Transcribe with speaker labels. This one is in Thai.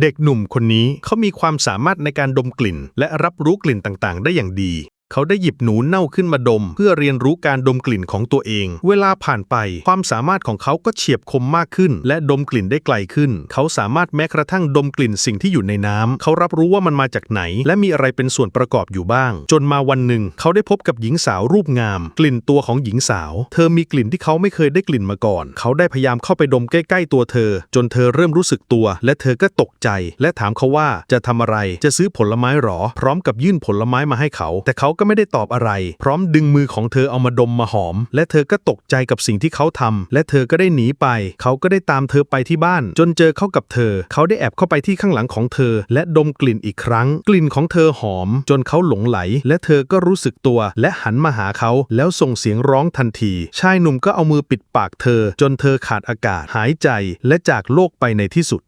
Speaker 1: เด็กหนุ่มคนนี้เขามีความสามารถในการดมกลิ่น และรับรู้กลิ่นต่างๆ ได้อย่างดี เขาได้หยิบหนูเน่าขึ้นมาดม เพื่อเรียนรู้การดมกลิ่นของตัวเอง เวลาผ่านไป ความสามารถของเขาก็เฉียบคมมากขึ้น และดมกลิ่นได้ไกลขึ้น เขาสามารถแม้กระทั่งดมกลิ่นสิ่งที่อยู่ในน้ำเขารับรู้ว่ามันมาจากไหน และมีอะไรเป็นส่วนประกอบอยู่บ้าง จนมาวันหนึ่ง เขาได้พบกับหญิงสาวรูปงาม กลิ่นตัวของหญิงสาว เธอมีกลิ่นที่เขาไม่เคยได้กลิ่นมาก่อน เขาได้พยายามเข้าไปดมใกล้ๆตัวเธอ จนเธอเริ่มรู้สึกตัว และเธอก็ตกใจ และถามเขาว่าจะทำอะไรจะซื้อผลไม้หรอ พร้อมกับยื่นผลไม้มาให้เขา แต่เขาก็ไม่ได้ตอบอะไร พร้อมดึงมือของเธอเอามาดมมาหอม และเธอก็ตกใจกับสิ่งที่เขาทำและเธอก็ได้หนีไป เขาก็ได้ตามเธอไปที่บ้าน จนเจอเข้ากับเธอ เขาได้แอบเข้าไปที่ข้างหลังของเธอ และดมกลิ่นอีกครั้ง กลิ่นของเธอหอม จนเขาหลงไหล และเธอก็รู้สึกตัว และหันมาหาเขา แล้วส่งเสียงร้องทันที ชายหนุ่มก็เอามือปิดปากเธอ จนเธอขาดอากาศหายใจ และจากโลกไปในที่สุด